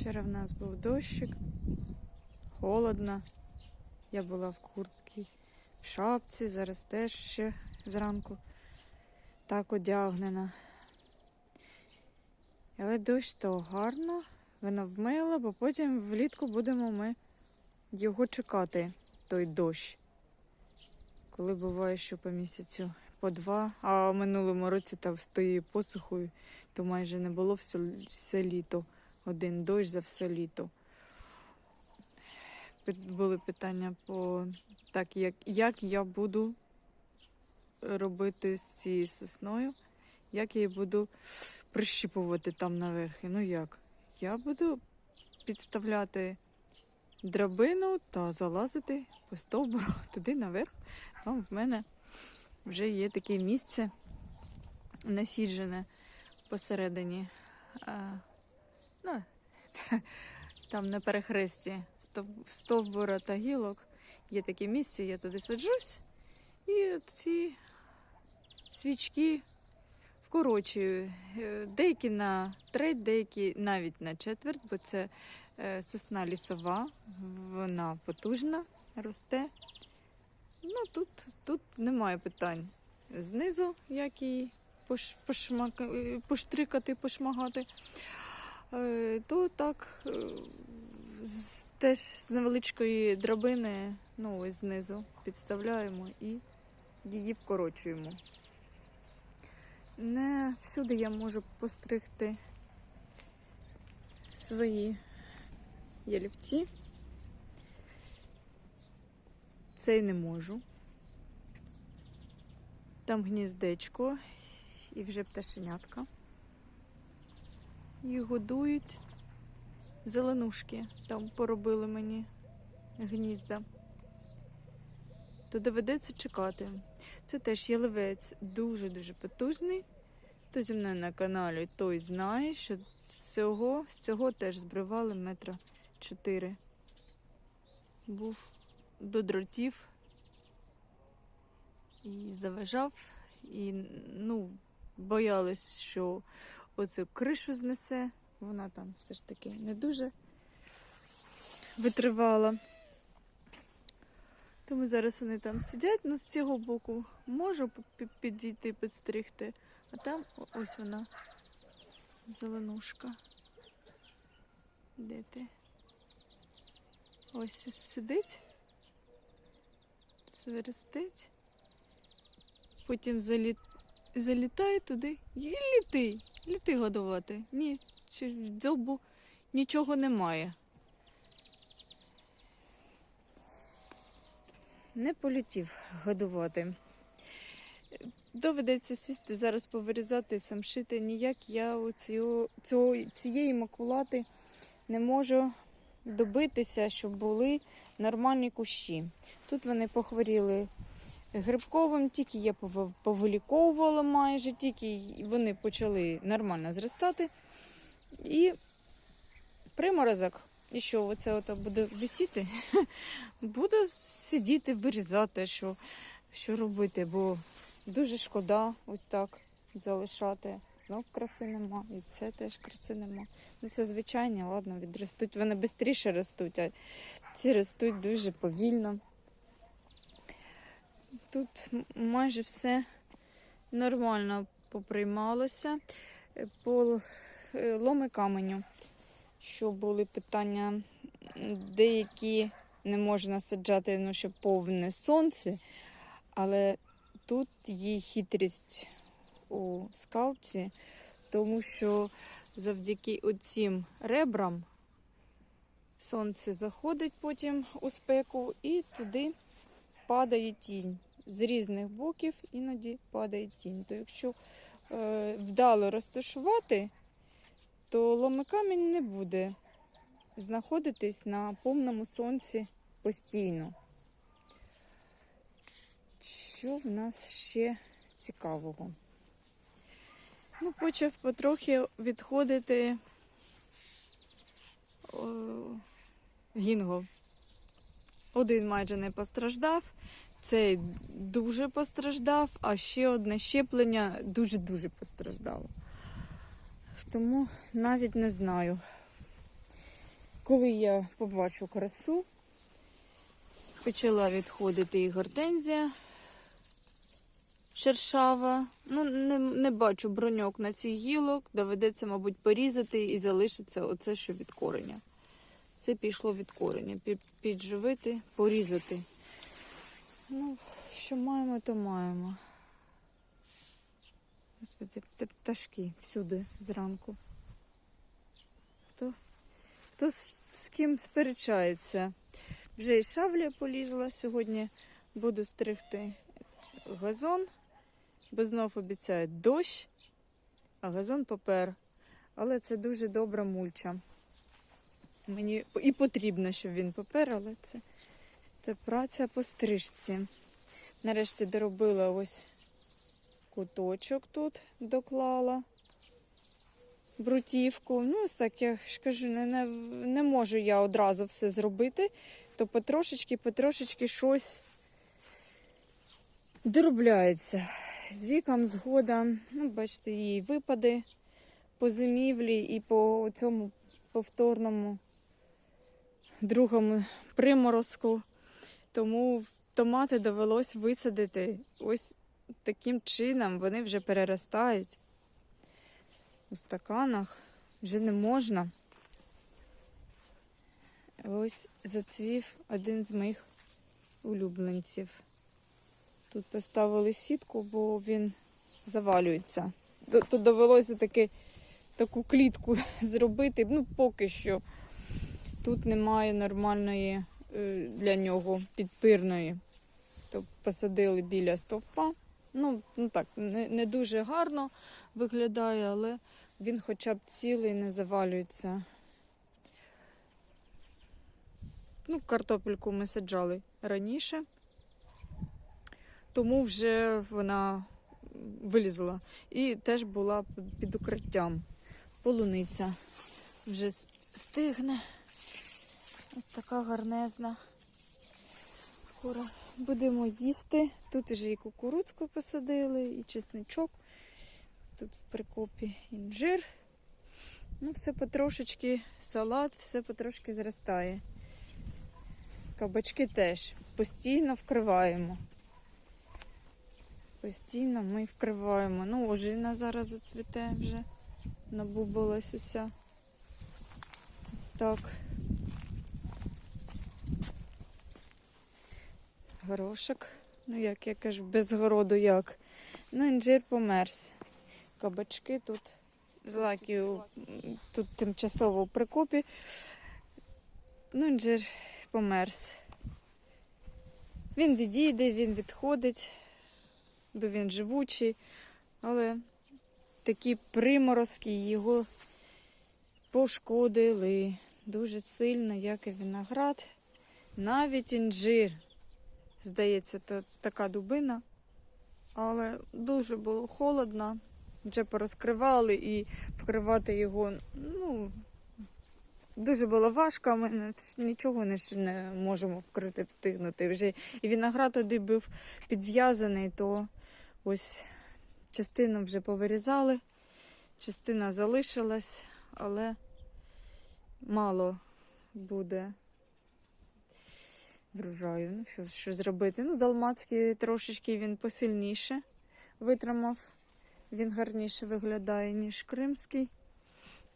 Вчора в нас був дощик, холодно. Я була в куртці, в шапці, зараз теж ще зранку так одягнена. Але дощ то гарно, воно вмило, бо потім влітку будемо ми його чекати, той дощ. Коли буває, що по місяцю по два, а в минулому році там тією посухою, то майже не було все, все літо. Один дощ за все літо. Були питання по так, як, як я буду робити з цією сосною, як я її буду прищіпувати там наверх. Ну як? Я буду підставляти драбину та залазити по стовбуру туди наверх. Там в мене вже є таке місце насіджене посередині. Ну, там на перехресті стовбура та гілок є таке місце, я туди саджусь і ці свічки вкорочую. Е, Деякі на треть, деякі навіть на четверть, бо це е, сосна лісова, вона потужна, росте. Ну, тут, тут немає питань. Знизу, як її пошмак, поштрикати, пошмагати. Е, То так, е, теж з невеличкої драбини, ну ось знизу підставляємо і її вкорочуємо. Не всюди я можу постригти свої ялівці. Цей не можу. Там гніздечко і вже пташенятка. Їх годують. Зеленушки там поробили мені гнізда. То доведеться чекати. Це теж яловець дуже-дуже потужний. Хто зі мною на каналі, той знає, що з цього, з цього теж збривали метра 4. Був до дротів і заважав, і ну, боялись, що оцю кришу знесе. Вона там все ж таки не дуже витривала. Тому зараз вони там сидять, ну з цього боку можу підійти, підстригти, а там ось вона, зеленушка. Де ти? Ось сидить, сверестить, потім заліт... залітає туди і літи, літи годувати. Ні, дзьобу нічого немає. Не полетів годувати. Доведеться сісти зараз повирізати, самшити. Ніяк я цього, цього, цієї макулати не можу добитися, щоб були нормальні кущі. Тут вони похворіли грибковим, тільки я повиліковувала майже, тільки вони почали нормально зростати. І приморозок. І що, оце ото буде висіти? Буду сидіти, вирізати, що, що робити, бо дуже шкода ось так залишати. Знов краси нема, і це теж краси нема. Ну це звичайні, ладно, відростуть. Вони швидше ростуть, а ці ростуть дуже повільно. Тут майже все нормально поприймалося. По е, ломи каменю, що були питання, деякі не можна саджати, ну, щоб повне сонце, але тут є хитрість у скалці, тому що завдяки оцім ребрам сонце заходить потім у спеку і туди падає тінь. З різних боків іноді падає тінь. То якщо е, вдало розташувати, то ломикамінь не буде знаходитись на повному сонці постійно. Що в нас ще цікавого? Ну, почав потрохи відходити о, гінго. Один майже не постраждав, цей дуже постраждав, а ще одне щеплення дуже-дуже постраждало. Тому навіть не знаю. коли я побачу красу, почала відходити і гортензія шершава. Ну, не, не бачу броньок на цих гілок. Доведеться, мабуть, порізати і залишиться оце, що від кореня. Все пішло від кореня. Підживити, порізати. Ну, що маємо, то маємо. Господи, п- пташки всюди зранку. Хто, хто з, з ким сперечається? Вже і шавля полізла. Сьогодні буду стригти газон, бо знов обіцяють дощ, а газон попер. Але це дуже добра мульча. Мені і потрібно, щоб він попер, але це, це праця по стрижці. Нарешті доробила ось куточок тут, доклала брутівку. Ну, ось так я ж кажу, не, не, не можу я одразу все зробити, то потрошечки, потрошечки щось доробляється. З віком, згода, ну, бачите, її випади по зимівлі і по цьому повторному другому приморозку. Тому томати довелось висадити ось таким чином. Вони вже переростають у стаканах. Вже не можна. Ось зацвів один з моїх улюбленців. Тут поставили сітку, бо він завалюється. Тут довелося таки таку клітку зробити. Ну, поки що тут немає нормальної для нього підпирної. То посадили біля стовпа. Ну, ну так, не, не дуже гарно виглядає, але він хоча б цілий не завалюється. Ну, картопельку ми саджали раніше, тому вже вона вилізла. І теж була під укриттям. Полуниця вже стигне. Ось така гарнезна. Скоро будемо їсти. Тут вже і кукурудзку посадили, і чесничок. Тут в прикопі інжир. Ну, все потрошечки, салат, все потрошки зростає. Кабачки теж постійно вкриваємо. Постійно ми вкриваємо. Ну, ожина зараз зацвіте вже. Набубилась уся. Ось так. Горошок. Ну, як я кажу, без городу як. Ну, інжир померз. Кабачки тут. Злаки тут тимчасово в прикопі. Ну, інжир померз. Він відійде, він відходить, бо він живучий, але такі приморозки його пошкодили дуже сильно, як і виноград. Навіть інжир. Здається, це така дубина, але дуже було холодно. Вже порозкривали і вкривати його, ну, дуже було важко, ми нічого не, не можемо вкрити, встигнути. Вже і виноград туди був підв'язаний, то ось частину вже повирізали, частина залишилась, але мало буде врожаю. Ну, що, що зробити? Ну, Далмацький трошечки він посильніше витримав. Він гарніше виглядає, ніж кримський,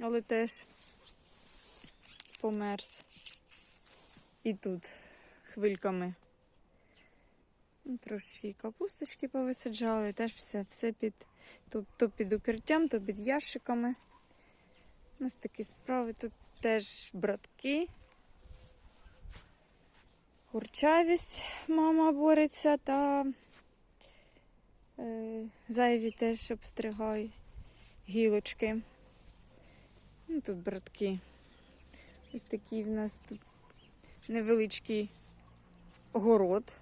але теж померз. І тут хвильками. Ну, трошки капусточки повисаджали, теж все, все під, то, то під укриттям, то під ящиками. У нас такі справи. Тут теж братки. Курчавість мама бореться та е, зайві теж обстригає гілочки. Ну, тут братки. Ось такий в нас тут невеличкий город.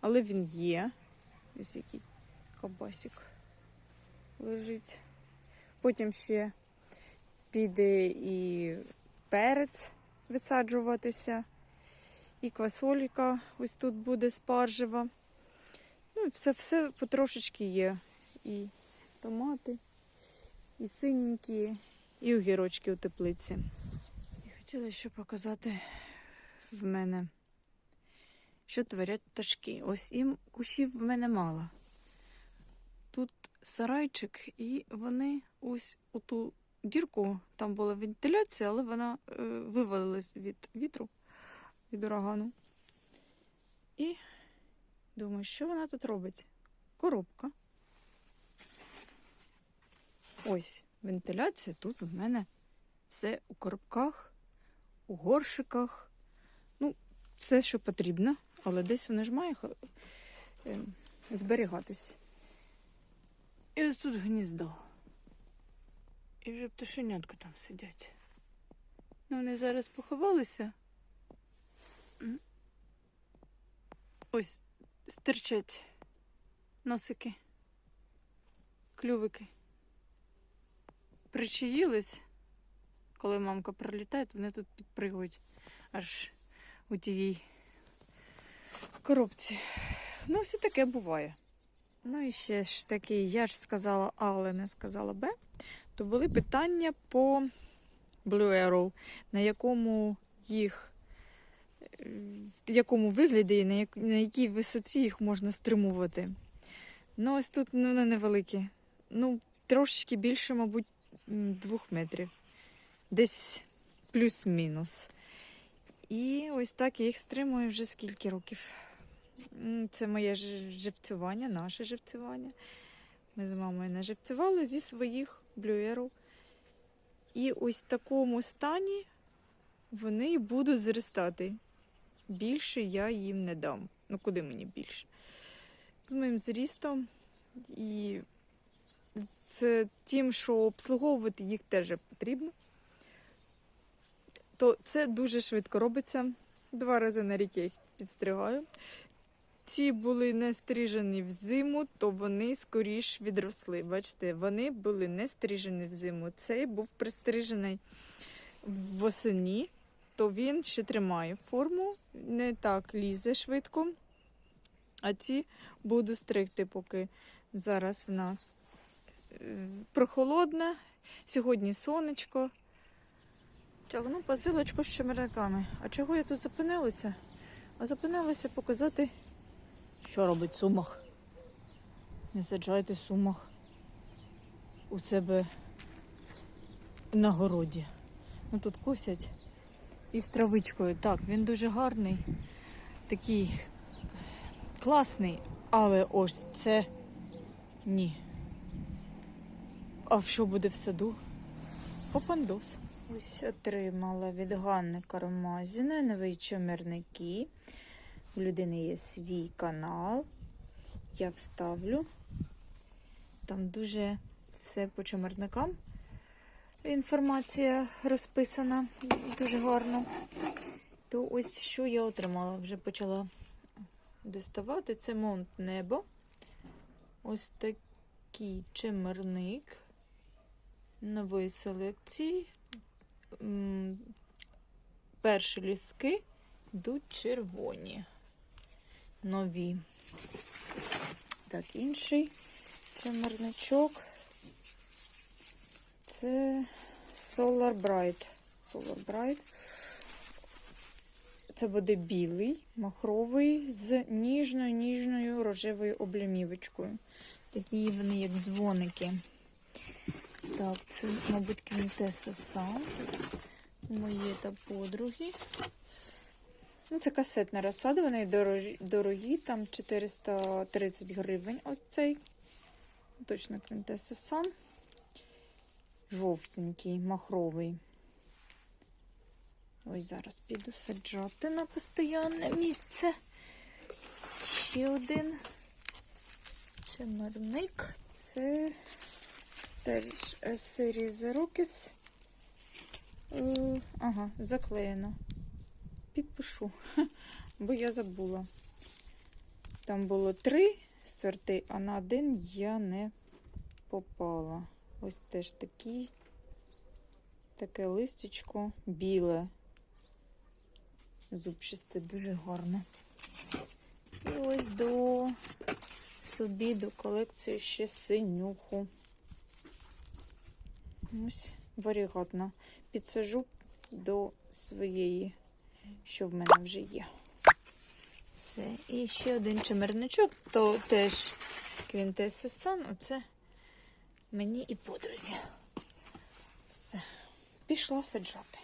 Але він є. Ось який кабасик лежить. Потім ще піде і перець висаджуватися, і квасолька ось тут буде спаржева. Ну, все, все потрошечки є. І томати, і синенькі, і огірочки у теплиці. І Хотіла ще показати в мене, що творять пташки. Ось їм кущів в мене мало. Тут сарайчик, і вони ось у ту дірку, там була вентиляція, але вона е, вивалилась від вітру, від урагану. І думаю, що вона тут робить? Коробка. Ось вентиляція тут в мене все у коробках, у горшиках. Ну, все, що потрібно, але десь воно ж має е, зберігатись. І ось тут гніздо. І вже пташенятка там сидять. Ну, вони зараз поховалися. Ось стирчать носики, клювики. Причаїлись, коли мамка прилітає, то вони тут підпригують аж у тієї коробці. Ну, все таке буває. Ну і ще ж таки, я ж сказала А, але не сказала Б, то були питання по Blue Arrow, на якому їх, в якому вигляді і на, як, на якій висоті їх можна стримувати. Ну, ось тут ну, невеликі. Ну, трошечки більше, мабуть, двох метрів. Десь плюс-мінус. І ось так я їх стримую вже скільки років. Це моє живцювання, наше живцювання. Ми з мамою наживцювали зі своїх блюєрів. І ось в такому стані вони будуть зростати. Більше я їм не дам. Ну, куди мені більше? З моїм зрістом і з тим, що обслуговувати їх теж потрібно, то це дуже швидко робиться. Два рази на рік я їх підстригаю. Ці були не стрижені в зиму, то вони скоріш відросли. Бачите, вони були не стрижені в зиму. Цей був пристрижений восені, то він ще тримає форму, не так лізе швидко. А ці буду стригти, поки зараз в нас е, прохолодно. Сьогодні сонечко. Тягну посилочку з чемерниками. А чого я тут зупинилася? А зупинилася показати, що робить сумах. Не саджайте сумах у себе на городі. Ну тут косять із травичкою. Так, він дуже гарний, такий класний, але ось це ні. А що буде в саду? Попандос. Ось отримала від Ганни Кармазіної новий чомірники. У людини є свій канал. Я вставлю. Там дуже все по чомерникам. Інформація розписана дуже гарно. То ось що я отримала. Вже почала доставати. Це Монт Небо. Ось такий чемерник нової селекції. Перші ліски йдуть червоні. Нові. Так, інший чемерничок. Це Solar Bright. Solar Bright. Це буде білий, махровий з ніжною ніжною рожевою облямівочкою. Такі вони, як дзвоники. Так, це, мабуть, квінтеса сам. Мої та подруги. Ну, це касетна розсада, вони дорогі, дорогі, там 430 гривень ось цей. Точно квінтеса сан. Жовтенький, махровий. Ось зараз піду саджати на постоянне місце. Ще один чемерник. Це теж серії Зарокіс. Е, Ага, заклеєно. Підпишу, бо я забула. Там було три сорти, а на один я не попала. Ось теж такий, таке листячко біле. Зубчисте, дуже гарне. І ось до собі до колекції ще синюху. Ось варігатна. Підсажу до своєї, що в мене вже є. Все. І ще один чимерничок, то теж квінтесисан. Оце мені і подрузі. Все. Пішла саджати.